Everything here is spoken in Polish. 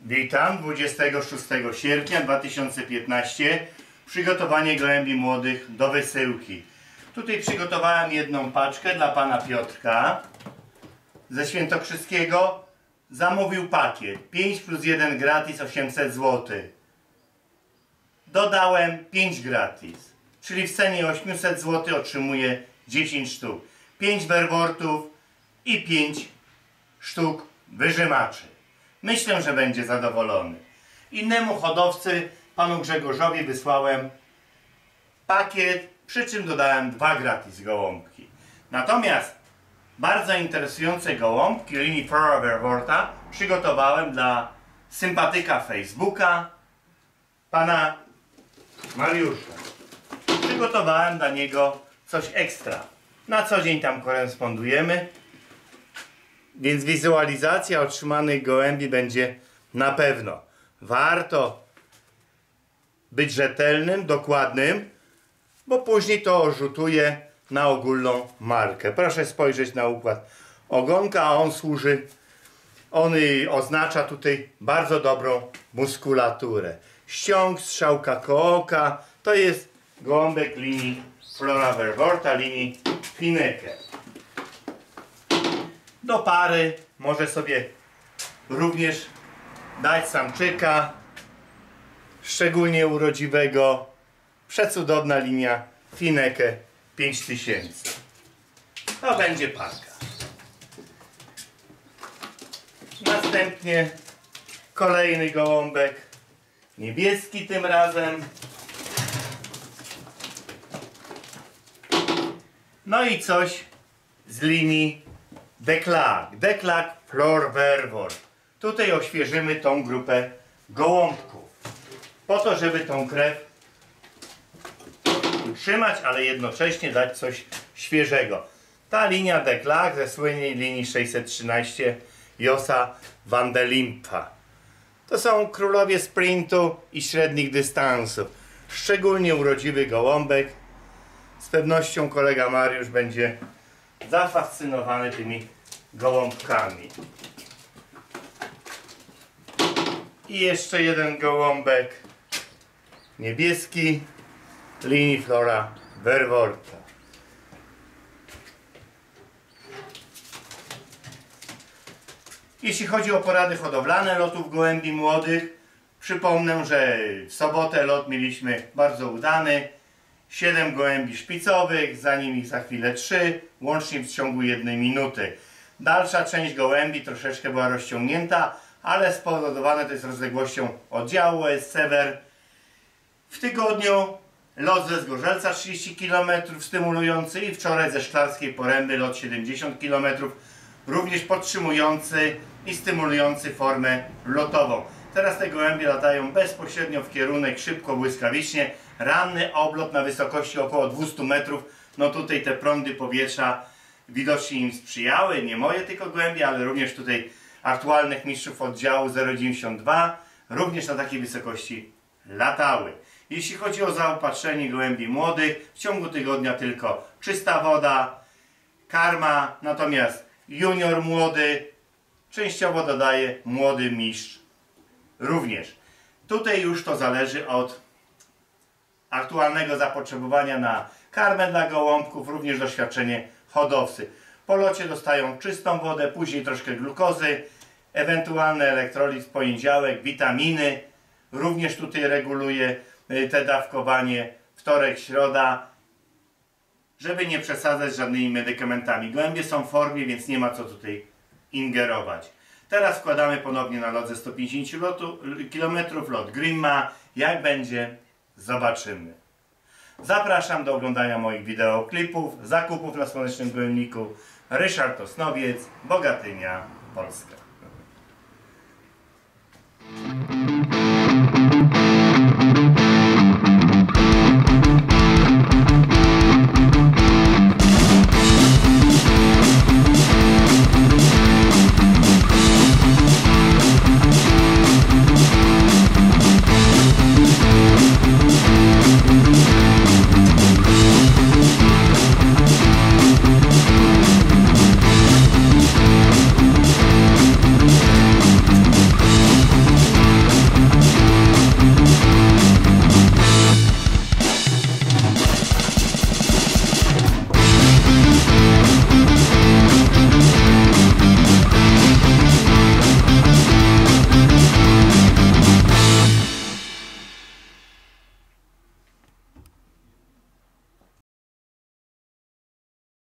Witam 26 sierpnia 2015 Przygotowanie gołębi młodych do wysyłki. Tutaj przygotowałem jedną paczkę dla pana Piotrka ze Świętokrzyskiego. Zamówił pakiet. 5 plus 1 gratis 800 zł Dodałem 5 gratis. Czyli w cenie 800 zł otrzymuje 10 sztuk. 5 werwortów i 5 sztuk wyżymaczy Myślę, że będzie zadowolony. Innemu hodowcy, panu Grzegorzowi, wysłałem pakiet, przy czym dodałem dwa gratis gołąbki. Natomiast bardzo interesujące gołąbki linii Flora Verworta przygotowałem dla sympatyka Facebooka, pana Mariusza. Przygotowałem dla niego coś ekstra. Na co dzień tam korespondujemy. Więc wizualizacja otrzymanych gołębi będzie na pewno. Warto być rzetelnym, dokładnym, bo później to rzutuje na ogólną markę. Proszę spojrzeć na układ ogonka, a on służy, on oznacza tutaj bardzo dobrą muskulaturę. Ściąg, strzałka kooka, to jest gołąbek linii Flora Verworta, linii Fineke do pary może sobie również dać samczyka szczególnie urodziwego. Przecudowna linia Fineke 5000 to będzie parka. Następnie kolejny gołąbek. Niebieski tym razem. No i coś z linii Deklag, Deklag Flor Vervor. Tutaj oświeżymy tą grupę gołąbków. Po to, żeby tą krew utrzymać, ale jednocześnie dać coś świeżego. Ta linia Deklag ze słynnej linii 613 Josa van der Limpa. To są królowie sprintu i średnich dystansów. Szczególnie urodziwy gołąbek. Z pewnością kolega Mariusz będzie zafascynowany tymi gołąbkami. I jeszcze jeden gołąbek niebieski linii Flora Verworta. Jeśli chodzi o porady hodowlane lotów gołębi młodych, przypomnę, że w sobotę lot mieliśmy bardzo udany. 7 gołębi szpicowych, za nimi za chwilę 3, łącznie w ciągu jednej minuty. Dalsza część gołębi troszeczkę była rozciągnięta, ale spowodowane to jest rozległością oddziału jest sewer. W tygodniu lot ze Zgorzelca 30 km stymulujący i wczoraj ze Szklarskiej Poręby lot 70 km również podtrzymujący i stymulujący formę lotową. Teraz te gołębie latają bezpośrednio w kierunek, szybko, błyskawicznie. Ranny oblot na wysokości około 200 metrów. No tutaj te prądy powietrza widocznie im sprzyjały. Nie moje tylko gołębie, ale również tutaj aktualnych mistrzów oddziału 092 również na takiej wysokości latały. Jeśli chodzi o zaopatrzenie gołębi młodych, w ciągu tygodnia tylko czysta woda, karma, natomiast junior młody częściowo dodaje młody mistrz również. Tutaj już to zależy od aktualnego zapotrzebowania na karmę dla gołąbków, również doświadczenie hodowcy. Po locie dostają czystą wodę, później troszkę glukozy, ewentualny elektrolit w poniedziałek, witaminy. Również tutaj reguluje y, te dawkowanie wtorek, środa, żeby nie przesadzać żadnymi medykamentami. Gołębie są w formie, więc nie ma co tutaj ingerować. Teraz wkładamy ponownie na lot ze 150 lotu, km, lot Grimma. Jak będzie, zobaczymy. Zapraszam do oglądania moich wideoklipów, zakupów na Słonecznym Gołębniku. Ryszard Osnowiec, Bogatynia, Polska.